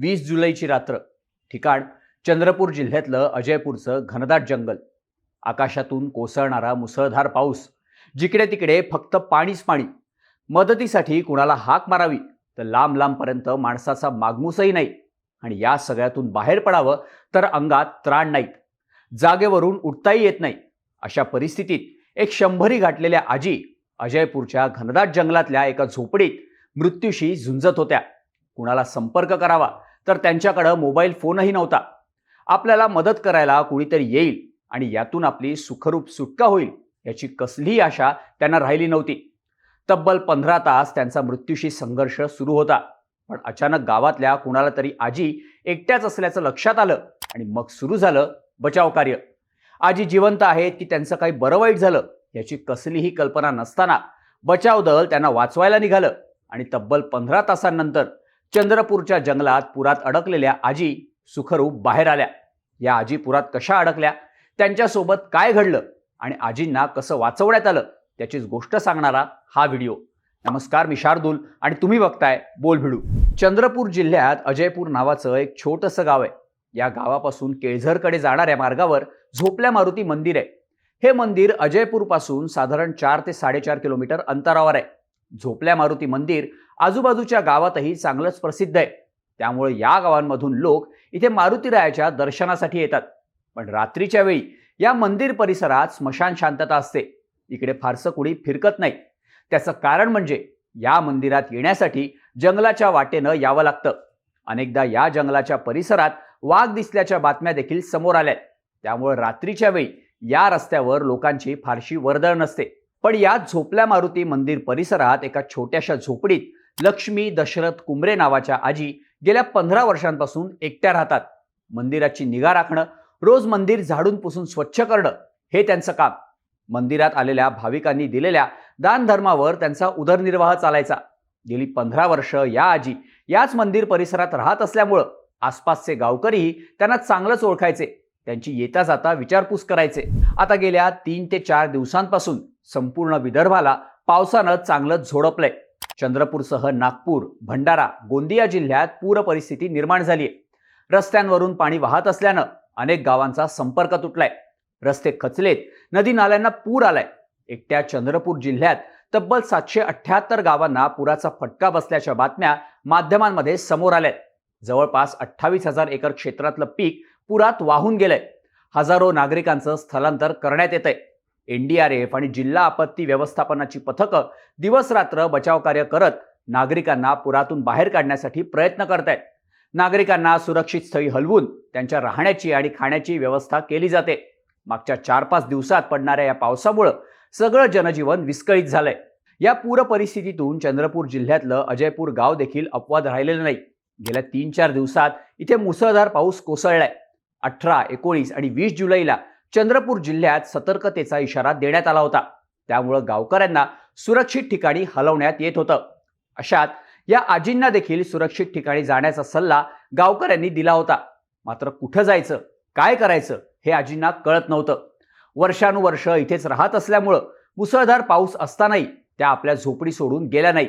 वीस जुलैची रात्र. ठिकाण चंद्रपूर जिल्ह्यातलं अजयपूरचं घनदाट जंगल. आकाशातून कोसळणारा मुसळधार पाऊस. जिकडे तिकडे फक्त पाणीच पाणी. मदतीसाठी कुणाला हाक मारावी तर लांब लांबपर्यंत माणसाचा मागमूसही नाही. आणि या सगळ्यातून बाहेर पडावं तर अंगात त्राण नाहीत. जागेवरून उठताही येत नाही. अशा परिस्थितीत एक शंभरी गाठलेल्या आजी अजयपूरच्या घनदाट जंगलातल्या एका झोपडीत मृत्यूशी झुंजत होत्या. कुणाला संपर्क करावा तर त्यांच्याकडं मोबाईल फोनही नव्हता. आपल्याला मदत करायला कुणीतरी येईल आणि यातून आपली सुखरूप सुटका होईल याची कसलीही आशा त्यांना राहिली नव्हती. तब्बल पंधरा तास त्यांचा मृत्यूशी संघर्ष सुरू होता. पण अचानक गावातल्या कुणाला तरी आजी एकट्याच असल्याचं लक्षात आलं आणि मग सुरू झालं बचाव कार्य. आजी जिवंत आहेत की त्यांचं काही बरं वाईट झालं याची कसलीही कल्पना नसताना बचाव दल त्यांना वाचवायला निघालं आणि तब्बल पंधरा तासांनंतर चंद्रपूरच्या जंगलात पुरात अडकलेल्या आजी सुखरूप बाहेर आल्या. या आजी पुरात कशा अडकल्या? त्यांच्यासोबत काय घडलं? आणि आजींना कसं वाचवण्यात आलं? त्याचीच गोष्ट सांगणारा हा व्हिडिओ. नमस्कार मी शार्दूल आणि तुम्ही बघताय बोल भिडू. चंद्रपूर जिल्ह्यात अजयपूर नावाचं एक छोटंसं गाव आहे. या गावापासून केळझरकडे जाणाऱ्या मार्गावर झोपल्या मारुती मंदिर आहे. हे मंदिर अजयपूरपासून साधारण चार ते साडेचार किलोमीटर अंतरावर आहे. झोपल्या मारुती मंदिर आजूबाजूच्या गावातही चांगलंच प्रसिद्ध आहे. त्यामुळे या गावांमधून लोक इथे मारुतीरायाच्या दर्शनासाठी येतात. पण रात्रीच्या वेळी या मंदिर परिसरात स्मशान शांतता असते. इकडे फारसं कुणी फिरकत नाही. त्याचं कारण म्हणजे या मंदिरात येण्यासाठी जंगलाच्या वाटेनं यावं लागतं. अनेकदा या जंगलाच्या परिसरात वाघ दिसल्याच्या बातम्या देखील समोर आल्या त्यामुळे रात्रीच्या वेळी या रस्त्यावर लोकांची फारशी वर्दळ नसते. पण या झोपल्या मारुती मंदिर परिसरात एका छोट्याशा झोपडीत लक्ष्मी दशरथ कुंबरे नावाच्या आजी गेल्या पंधरा वर्षांपासून एकट्या राहतात. मंदिराची निगा राखणं रोज मंदिर झाडून पुसून स्वच्छ करणं हे त्यांचं काम. मंदिरात आलेल्या भाविकांनी दिलेल्या दानधर्मावर त्यांचा उदरनिर्वाह चालायचा. गेली पंधरा वर्ष या आजी याच मंदिर परिसरात राहत असल्यामुळं आसपासचे गावकरीही त्यांना चांगलंच ओळखायचे. त्यांची येता जाता विचारपूस करायचे. आता गेल्या तीन ते चार दिवसांपासून संपूर्ण विदर्भाला पावसानं चांगलंच झोडपलंय. चंद्रपूरसह नागपूर भंडारा गोंदिया जिल्ह्यात पूर परिस्थिती निर्माण झाली आहे रस्त्यांवरून पाणी वाहत असल्यानं अनेक गावांचा संपर्क तुटलाय. रस्ते खचलेत नदी नाल्यांना पूर आलाय. एकट्या चंद्रपूर जिल्ह्यात तब्बल सातशे अठ्ठ्याहत्तर गावांना पुराचा फटका बसल्याच्या बातम्या माध्यमांमध्ये समोर आल्यात. जवळपास अठ्ठावीस हजार एकर क्षेत्रातलं पीक पुरात वाहून गेलंय. हजारो नागरिकांचं स्थलांतर करण्यात येत आहे एन डी आर एफ आणि जिल्हा आपत्ती व्यवस्थापनाची पथकं दिवस रात्र बचाव कार्य करत नागरिकांना पुरातून बाहेर काढण्यासाठी प्रयत्न करत आहेत नागरिकांना सुरक्षित स्थळी हलवून त्यांच्या राहण्याची आणि खाण्याची व्यवस्था केली जाते. मागच्या चार पाच दिवसात पडणाऱ्या या पावसामुळं सगळं जनजीवन विस्कळीत झालंय. या पूर परिस्थितीतून चंद्रपूर जिल्ह्यातलं अजयपूर गाव देखील अपवाद राहिलेलं नाही. गेल्या तीन चार दिवसात इथे मुसळधार पाऊस कोसळलाय. अठरा एकोणीस आणि वीस जुलैला चंद्रपूर जिल्ह्यात सतर्कतेचा इशारा देण्यात आला होता. त्यामुळं गावकऱ्यांना सुरक्षित ठिकाणी हलवण्यात येत होतं. अशात या आजींना देखील सुरक्षित ठिकाणी जाण्याचा सल्ला गावकऱ्यांनी दिला होता. मात्र कुठं जायचं काय करायचं हे आजींना कळत नव्हतं. वर्षानुवर्ष इथेच राहत असल्यामुळं मुसळधार पाऊस असतानाही त्या आपल्या झोपडी सोडून गेल्या नाही.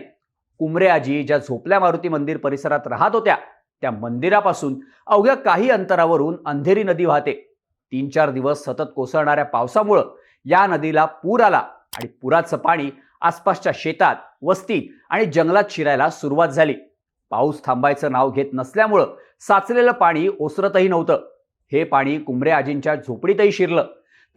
कुमरे आजी ज्या झोपल्या मारुती मंदिर परिसरात राहत होत्या त्या मंदिरापासून अवघ्या काही अंतरावरून अंधेरी नदी वाहते. तीन चार दिवस सतत कोसळणाऱ्या पावसामुळं या नदीला पूर आला आणि पुराचं पाणी आसपासच्या शेतात वस्तीत आणि जंगलात शिरायला सुरुवात झाली. पाऊस थांबायचं नाव घेत नसल्यामुळं साचलेलं पाणी ओसरतही नव्हतं. हे पाणी कुंभरे आजींच्या झोपडीतही शिरलं.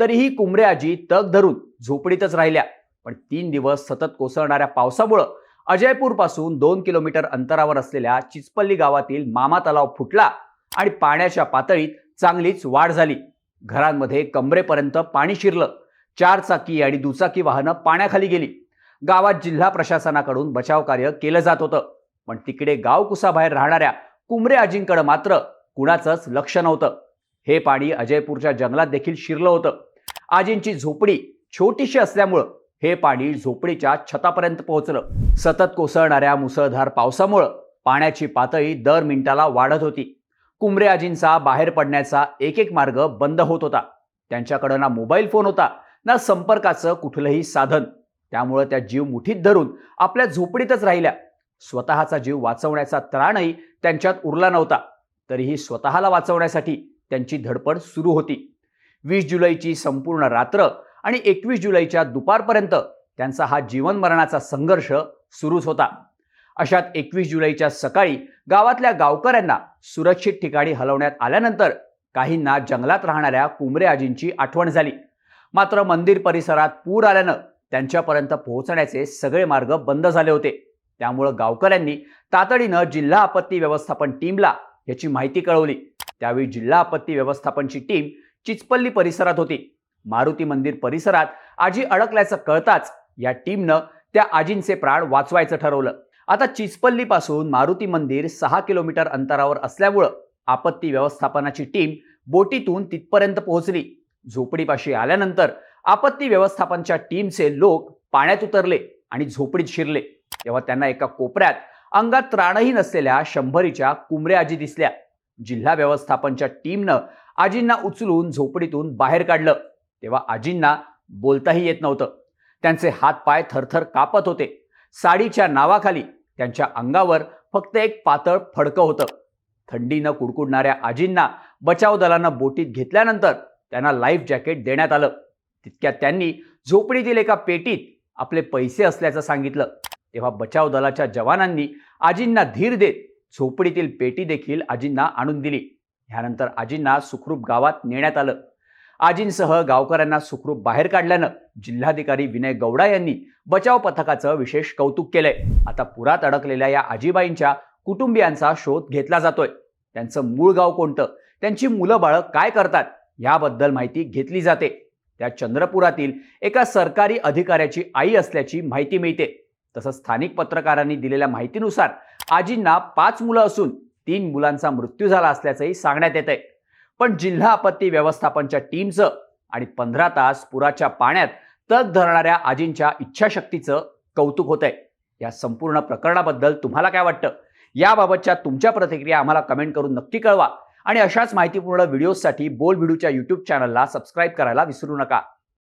तरीही कुंभरे आजी तग धरून झोपडीतच राहिल्या. पण तीन दिवस सतत कोसळणाऱ्या पावसामुळं अजयपूरपासून दोन किलोमीटर अंतरावर असलेल्या चिचपल्ली गावातील मामा तलाव फुटला आणि पाण्याच्या पातळीत चांगलीच वाढ झाली. घरांमध्ये कमरेपर्यंत पाणी शिरलं. चारचाकी आणि दुचाकी वाहनं पाण्याखाली गेली. गावात जिल्हा प्रशासनाकडून बचाव कार्य केलं जात होतं. पण तिकडे गावकुसाबाहेर राहणाऱ्या कुंबरे आजींकडे मात्र कुणाचंच लक्ष नव्हतं. हे पाणी अजयपूरच्या जंगलात देखील शिरलं होतं. आजींची झोपडी छोटीशी असल्यामुळं हे पाणी झोपडीच्या छतापर्यंत पोहोचलं. सतत कोसळणाऱ्या मुसळधार पावसामुळं पाण्याची पातळी दर मिनिटाला वाढत होती. कुंबरे आजींचा बाहेर पडण्याचा एक एक मार्ग बंद होत होता. त्यांच्याकडं ना मोबाईल फोन होता ना संपर्काचं कुठलंही साधन. त्यामुळं त्या जीव मुठीत धरून आपल्या झोपडीतच राहिल्या. स्वतःचा जीव वाचवण्याचा त्राणही त्यांच्यात उरला नव्हता. तरीही स्वतःला वाचवण्यासाठी त्यांची धडपड सुरू होती. वीस जुलैची संपूर्ण रात्र आणि एकवीस जुलैच्या दुपारपर्यंत त्यांचा हा जीवन मरणाचा संघर्ष सुरूच होता. अशात एकवीस जुलैच्या सकाळी गावातल्या गावकऱ्यांना सुरक्षित ठिकाणी हलवण्यात आल्यानंतर काहींना जंगलात राहणाऱ्या कुंबरे आजींची आठवण झाली. मात्र मंदिर परिसरात पूर आल्यानं त्यांच्यापर्यंत पोहोचण्याचे सगळे मार्ग बंद झाले होते. त्यामुळं गावकऱ्यांनी तातडीनं जिल्हा आपत्ती व्यवस्थापन टीमला याची माहिती कळवली. त्यावेळी जिल्हा आपत्ती व्यवस्थापनची टीम चिचपल्ली परिसरात होती. मारुती मंदिर परिसरात आजी अडकल्याचं कळताच या टीमनं त्या आजींचे प्राण वाचवायचं ठरवलं. आता चिचपल्लीपासून मारुती मंदिर सहा किलोमीटर अंतरावर असल्यामुळं आपत्ती व्यवस्थापनाची टीम बोटीतून तिथपर्यंत पोहोचली. झोपडीपाशी आल्यानंतर आपत्ती व्यवस्थापनच्या टीमचे लोक पाण्यात उतरले आणि झोपडीत शिरले. तेव्हा त्यांना एका कोपऱ्यात अंगात त्राणही नसलेल्या शंभरीच्या कुमऱ्या आजी दिसल्या. जिल्हा व्यवस्थापनच्या टीमनं आजींना उचलून झोपडीतून बाहेर काढलं. तेव्हा आजींना बोलताही येत नव्हतं. त्यांचे हात पाय थरथर कापत होते. साडीच्या नावाखाली त्यांच्या अंगावर फक्त एक पातळ फडकं होतं. थंडीनं कुडकुडणाऱ्या आजींना बचाव दलानं बोटीत घेतल्यानंतर त्यांना लाईफ जॅकेट देण्यात आलं. तितक्यात त्यांनी झोपडीतील एका पेटीत आपले पैसे असल्याचं सांगितलं. तेव्हा बचाव दलाच्या जवानांनी आजींना धीर देत झोपडीतील पेटी देखील आजींना आणून दिली. ह्यानंतर आजींना सुखरूप गावात नेण्यात आलं. आजींसह गावकऱ्यांना सुखरूप बाहेर काढल्यानं जिल्हाधिकारी विनय गौडा यांनी बचाव पथकाचं विशेष कौतुक केलंय. आता पुरात अडकलेल्या या आजीबाईंच्या कुटुंबियांचा शोध घेतला जातोय. त्यांचं मूळ गाव कोणतं? त्यांची मुलं बाळं काय करतात? याबद्दल माहिती घेतली जाते. त्या चंद्रपुरातील एका सरकारी अधिकाऱ्याची आई असल्याची माहिती मिळते. तसंच स्थानिक पत्रकारांनी दिलेल्या माहितीनुसार आजींना पाच मुलं असून तीन मुलांचा मृत्यू झाला असल्याचंही सांगण्यात येत आहे पण जिल्हा आपत्ती व्यवस्थापनच्या टीमचं आणि पंधरा तास पुराच्या पाण्यात तग धरणाऱ्या आजींच्या इच्छाशक्तीचं कौतुक होत आहे या संपूर्ण प्रकरणाबद्दल तुम्हाला काय वाटतं? याबाबतच्या तुमच्या प्रतिक्रिया आम्हाला कमेंट करून नक्की कळवा. आणि अशाच माहितीपूर्ण व्हिडिओसाठी बोल व्हिडिओच्या यूट्यूब चॅनलला सबस्क्राईब करायला विसरू नका.